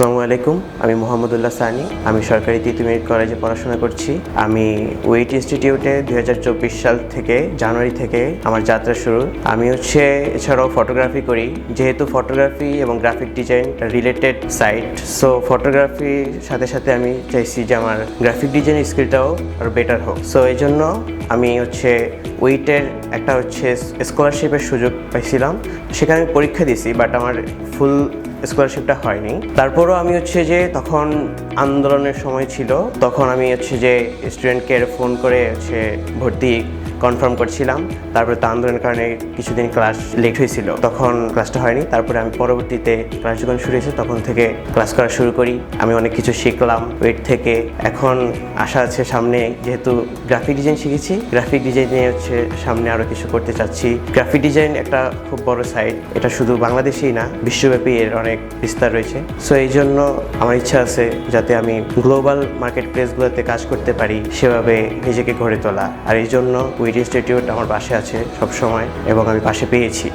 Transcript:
আসসালামু আলাইকুম, আমি মোহাম্মদুল্লাহ সানি, আমি সরকারি তৃতীয় মেরিট কলেজে পড়াশোনা করছি। আমি ওয়েট ইনস্টিটিউটে দুই হাজার চব্বিশ সাল থেকে, জানুয়ারি থেকে আমার যাত্রা শুরু। আমি হচ্ছে এছাড়াও ফটোগ্রাফি করি, যেহেতু ফটোগ্রাফি এবং graphic design related site so ফটোগ্রাফির সাথে সাথে আমি চাইছি যে আমার গ্রাফিক ডিজাইন স্কিলটাও আরও বেটার হোক। সো এই জন্য আমি হচ্ছে উইটের একটা হচ্ছে স্কলারশিপের সুযোগ পাইছিলাম। সেখানে আমি পরীক্ষা দিয়েছি বাট আমার ফুল স্কলারশিপটা হয়নি। তারপরও আমি হচ্ছে যে তখন আন্দোলনের সময় ছিল, তখন আমি হচ্ছে যে স্টুডেন্টকে ফোন করে হচ্ছে ভর্তি কনফার্ম করছিলাম। তারপরে তো আন্দোলনের কারণে কিছুদিন ক্লাস লেট হয়েছিল। তখন ক্লাসটা হয়নি। তারপরে আমি পরবর্তীতে ক্লাস যখন শুরু হয়েছে, তখন থেকে ক্লাস করা শুরু করি। আমি অনেক কিছু শিখলাম। ওয়েট থেকে এখন আশা আছে সামনে যেহেতু গ্রাফিক ডিজাইন শিখেছি গ্রাফিক ডিজাইন নিয়ে হচ্ছে সামনে আরও কিছু করতে চাচ্ছি। গ্রাফিক ডিজাইন একটা খুব বড় সাইট এটা শুধু বাংলাদেশেই না, বিশ্বব্যাপী এর অনেক বিস্তার রয়েছে। সো এই জন্য আমার ইচ্ছা আছে যাতে আমি গ্লোবাল মার্কেট প্লেসগুলোতে কাজ করতে পারি, সেভাবে নিজেকে গড়ে তোলা। আর এই জন্য উইড ইনস্টিটিউট আমার পাশে আছে সবসময় এবং আমি পাশে পেয়েছি।